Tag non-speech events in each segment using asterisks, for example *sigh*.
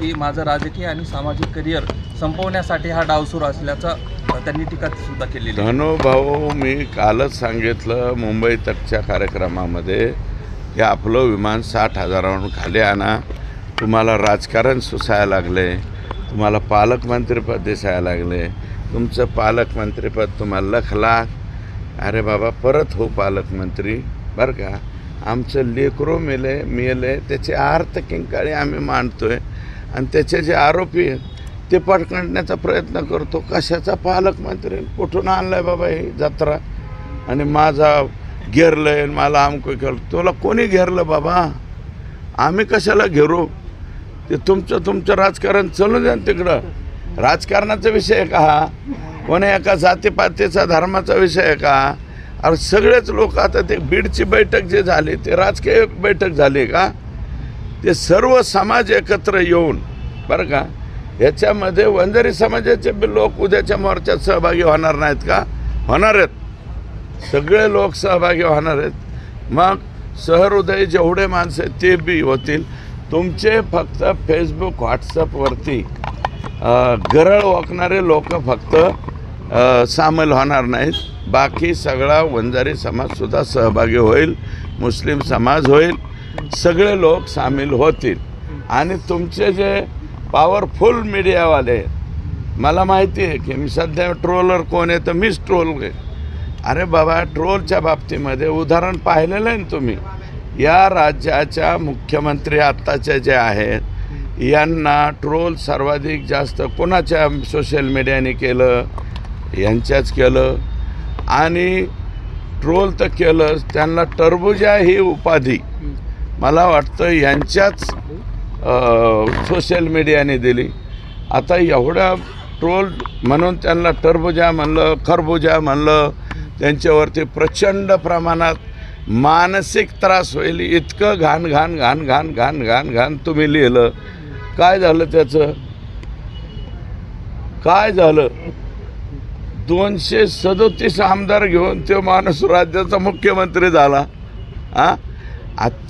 की माझं राजकीय आणि सामाजिक करिअर संपवण्यासाठी हा डाव सुरू असल्याचा त्यांनी टीका सुद्धा केलेली आहे. भाऊ मी कालच सांगितलं मुंबई तकच्या कार्यक्रमामध्ये की आपलं विमान साठ हजारावरून खाली आणा. तुम्हाला राजकारण सुसायला लागले. तुम्हाला पालकमंत्रीपद दिसायला लागले. तुमचं पालकमंत्रीपद तुम्हाला लखला. अरे बाबा परत हो पालकमंत्री बरं का? आमचं लेकरो मेले मेले त्याचे आर्थ किंकाळी आम्ही मांडतोय. आणि त्याचे जे आरोपी आहेत ते पटकंडण्याचा प्रयत्न करतो. कशाचा पालकमंत्री कुठून आणलाय बाबा ही जत्रा? आणि माझा घेरलंय मला आमकं केलं तुला कोणी घेरलं बाबा? आम्ही कशाला घेरू? ते तुमचं तुमचं राजकारण चालू द्या तिकडं. राजकारणाचा विषय आहे का हा? कोणी एका जातीपातीचा धर्माचा विषय आहे का? अरे सगळेच लोक आता ते बीडची बैठक जे झाली ते राजकीय बैठक झाली का? ते सर्व समाज एकत्र येऊन बरं का? याच्यामध्ये वंजारी समाजाचे बी लोक उद्याच्या मोर्चात सहभागी होणार नाहीत का? होणार आहेत. सगळे लोक सहभागी होणार आहेत. मग सहृदय जेवढे माणसं आहेत ते बी होतील. तुमचे फक्त फेसबुक व्हॉट्सअपवरती गरळ ओकणारे लोक फक्त सामील होणार नाहीत. बाकी सगळा वंजारी समाजसुद्धा सहभागी होईल. मुस्लिम समाज होईल. सगळे लोक सामील होतील. आणि तुमचे जे पॉवरफुल मीडियावाले मला माहिती आहे की मी सध्या ट्रोलर कोण आहे तर मीच ट्रोल आहे. अरे बाबा ट्रोलच्या बाबतीमध्ये उदाहरण पाहिलेलं आहे ना तुम्ही. या राज्याच्या मुख्यमंत्री आत्ताचे जे आहेत यांना ट्रोल सर्वाधिक जास्त कोणाच्या सोशल मीडियाने केलं? यांच्याच केलं. आणि ट्रोल तर केलंच त्यांना टरबुजा ही उपाधी. मला वाटतं यांच्याच सोशल मीडियाने दिली. आता एवढ्या ट्रोल म्हणून त्यांना टरबुजा म्हणलं खरबुजा म्हणलं त्यांच्यावरती प्रचंड प्रमाणात मानसिक त्रास होईल. इतकं घाण घाण घाण घाण घाण घाण घाण तुम्ही लिहिलं. काय झालं त्याचं? काय झालं? दोनशे सदोतीस आमदार घेऊन तो माणूस राज्याचा मुख्यमंत्री झाला. हां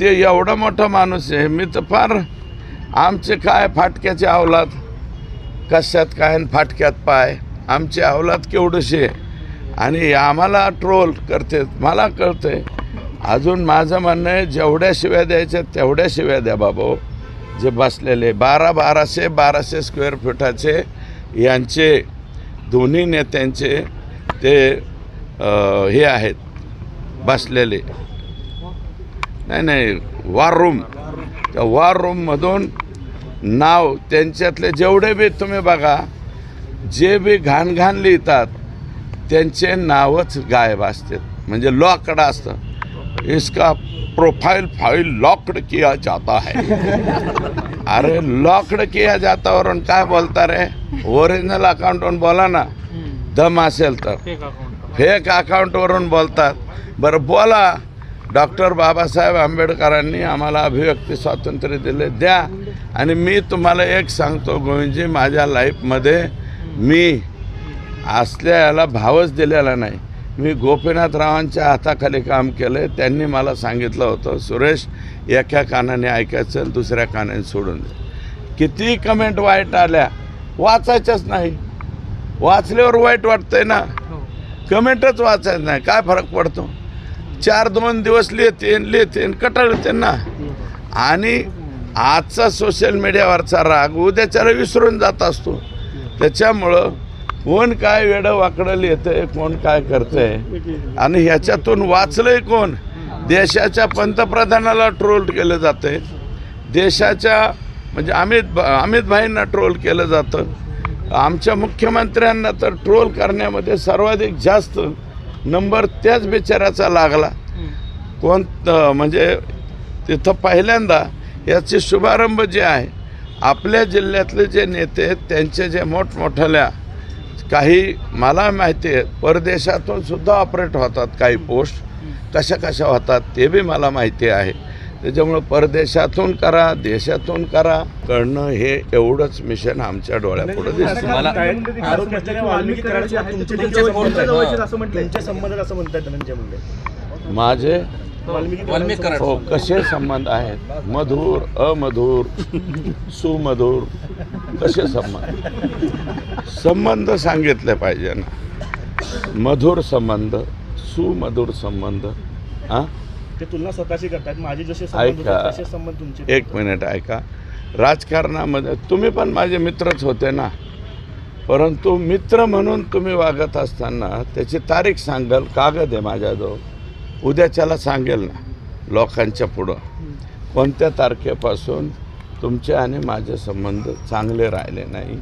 ते एवढा मोठा माणूस आहे. मी तर फार आमचे काय फाटक्याचे अवलाद? कशात काय फाटक्यात पाय? आमचे अवलाद केवढंशे आणि आम्हाला ट्रोल करते मला कळतंय. अजून माझं म्हणणं आहे जेवढ्या शिव्या द्यायच्या तेवढ्या शिव्या द्या बाबा. जे बसलेले बारा बाराशे बाराशे स्क्वेअर फुटाचे यांचे दोन्ही नेत्यांचे ते हे आहेत बसलेले. नाही नाही वार रूम त्या वार रूममधून नाव त्यांच्यातले जेवढे बी तुम्ही बघा जे बी घाण घाण लिहितात त्यांचे नावच गायब असतात. म्हणजे लॉकड असतं. इसका प्रोफाइल फाइल लॉकड किया जाता है. *laughs* अरे लॉकड किया जाता वरून काय बोलता रे? ओरिजिनल अकाउंटवरून बोला ना दम असेल तर. फेक अकाउंटवरून बोलतात. बरं बोला. डॉक्टर बाबासाहेब आंबेडकरांनी आम्हाला अभिव्यक्ती स्वातंत्र्य दिले द्या. आणि मी तुम्हाला एक सांगतो गोविंदजी माझ्या लाईफमध्ये मी असल्या याला भावच दिलेला नाही. मी गोपीनाथरावांच्या हाताखाली काम केलं त्यांनी मला सांगितलं होतं सुरेश एका कानाने ऐकायचं दुसऱ्या कानाने सोडून द्या किती कमेंट वाईट आल्या. वाचायच्याच नाही. वाचल्यावर वाईट वाटतंय ना. कमेंटच वाचायचं नाही. काय फरक पडतो? चार दोन दिवस लिहितेन लिहितेन कटाळते ना आणि आजचा सोशल मीडियावरचा राग उद्याच्याला विसरून जात असतो. त्याच्यामुळं कोण काय वेडं वाकडं लिहितंय कोण काय करतंय आणि ह्याच्यातून वाचलंय कोण? देशाच्या पंतप्रधानाला ट्रोल केलं जातंय. देशाच्या म्हणजे अमित अमित भाईंना ट्रोल केलं जातं. आमच्या मुख्यमंत्र्यांना तर ट्रोल करण्यामध्ये सर्वाधिक जास्त नंबर त्याच बिचाऱ्याचा लागला. कोण म्हणजे तिथं पहिल्यांदा याचे शुभारंभ जे आहे आपल्या जिल्ह्यातले जे नेते आहेत त्यांचे जे मोठमोठ्याल्या काही मला माहिती आहे परदेशातून सुद्धा ऑपरेट होतात काही पोस्ट. कशा कशा होतात ते बी मला माहिती आहे. त्याच्यामुळं परदेशातून करा देशातून करा. करणं हे एवढंच मिशन आमच्या डोळ्यापुढं दिसतं. मुंडे. माझे हो कसे संबंध आहेत? मधुर अमधुर सुमधुर कसे संबंध? संबंध सांगितले पाहिजे ना. मधुर संबंध सुमधुर संबंध हां? ते तुलना स्वतःची करतात माझे जसे संबंध ऐका. होते तसे संबंध तुमचे एक मिनिट ऐका. राजकारणामध्ये तुम्ही पण माझे मित्रच होते ना? परंतु मित्र म्हणून तुम्ही वागत असताना त्याची तारीख सांगाल कागद आहे माझ्याजवळ. उद्याच्याला सांगेल ना लोकांच्या पुढं. कोणत्या तारखेपासून तुमचे आणि माझे संबंध चांगले राहिले नाही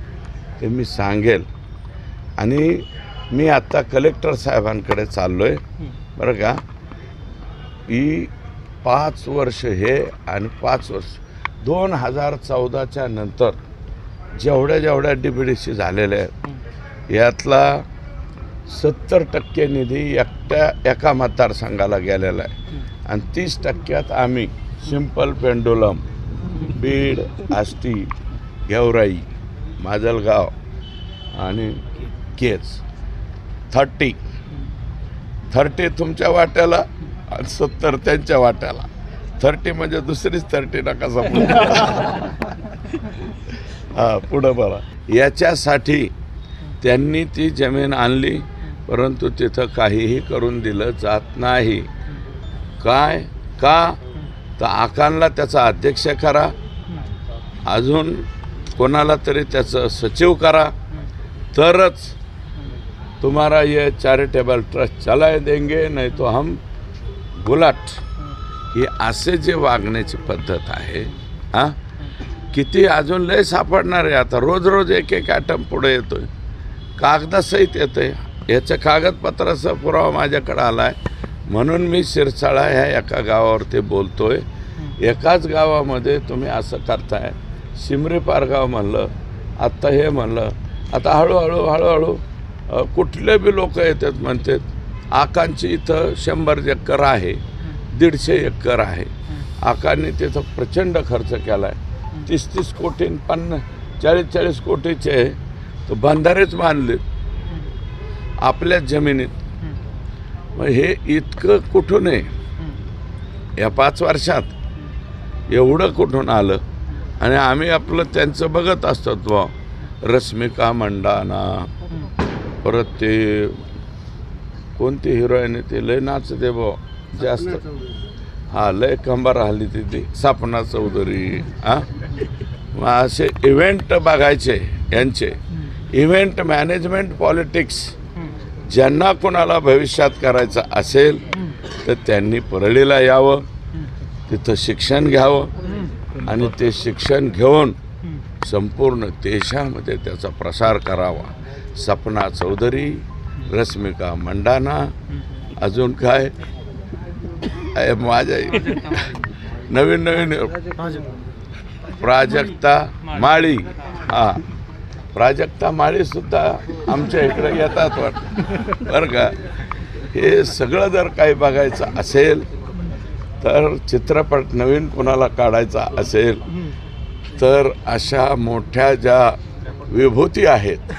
ते मी सांगेल. आणि मी आत्ता कलेक्टर साहेबांकडे चाललो आहे बरं का? ही पाच वर्ष हे आणि पाच वर्ष. दोन हजार चौदाच्या नंतर जेवढ्या जेवढ्या डी बी डी सी झालेल्या आहेत यातला सत्तर टक्के निधी एकट्या एका मतदारसंघाला गेलेला आहे. आणि तीस टक्क्यात आम्ही सिंपल पेंडुलम बीड आष्टी गेवराई माजलगाव आणि केच थर्टी. थर्टी तुमच्या वाट्याला आणि सत्तर त्यांच्या वाट्याला. थर्टी म्हणजे दुसरीच थर्टी नका समजू हा पुढं बघा. याच्यासाठी त्यांनी ती जमीन आणली परंतु तिथं काहीही करून दिलं जात नाही. काय? का? तर आकांला त्याचा अध्यक्ष करा. अजून कोणाला तरी त्याचं सचिव करा. तरच तुम्हारा ये चॅरिटेबल ट्रस्ट चलाय देंगे नाही तो हम गुलाट ही असे जे वागण्याची पद्धत आहे हां? किती अजून लय सापडणार आहे आता. रोज रोज एक एक ॲटम पुढे येतोय. कागदासहित येतोय. याचं कागदपत्राचा पुरावा माझ्याकडे आला आहे म्हणून मी शिरसाळा ह्या एका गावावरती बोलतोय. एकाच गावामध्ये तुम्ही असं करताय. शिमरी पारगाव म्हणलं आत्ता हे म्हणलं. आता हळूहळू हळूहळू कुठले बी लोक येतात म्हणतात आकांची इथं शंभर एकर आहे दीडशे एकर आहे. आकांनी तिथं प्रचंड खर्च केला आहे तीस तीस कोटी पन्नास चाळीस चाळीस कोटीचे तर बंधारेच बांधलेत आपल्याच जमिनीत. मग हे इतकं कुठून आहे? या पाच वर्षात एवढं कुठून आलं? आणि आम्ही आपलं त्यांचं बघत असतो रश्मिका मंडाना परत ते कोणती हिरोईन आहे ते? लय नाचते बुवा जास्त. हा लय कंबार हल्ली तिथे सपना चौधरी हा? मग असे इव्हेंट बघायचे यांचे. इव्हेंट मॅनेजमेंट पॉलिटिक्स ज्यांना कोणाला भविष्यात करायचं असेल तर त्यांनी परळीला यावं तिथं शिक्षण घ्यावं आणि ते शिक्षण घेऊन संपूर्ण देशामध्ये त्याचा प्रसार करावा. सपना चौधरी रश्मिका मंडाना अजून काय? माझ्या नवीन नवीन प्राजक्ता माळी. हा. प्राजक्ता माळी सुद्धा आमच्या इकडे येतात वाटतं बरं का? हे सगळं जर काही बघायचं असेल तर चित्रपट नवीन कुणाला काढायचा असेल तर अशा मोठ्या ज्या विभूती आहेत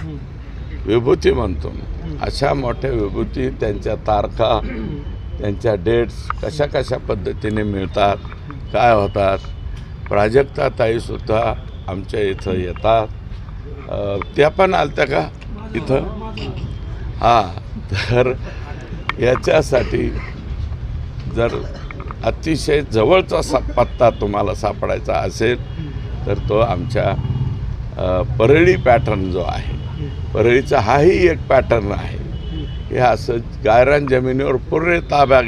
विभूती म्हणतो अशा मोठ्या विभूती त्यांच्या तारखा त्यांच्या डेट्स कशा कशा पद्धतीने मिळतात काय होतात. प्राजक्ता ताईसुद्धा आमच्या इथं येतात. त्या पण आलत्या का इथं? हां तर याच्यासाठी जर अतिशय जवळचा सा पत्ता तुम्हाला सापडायचा असेल तर तो आमच्या परळी पॅटर्न जो आहे परळीचा हाही एक पॅटर्न आहे. हे असं गायरान जमिनीवर पुरे ताब्या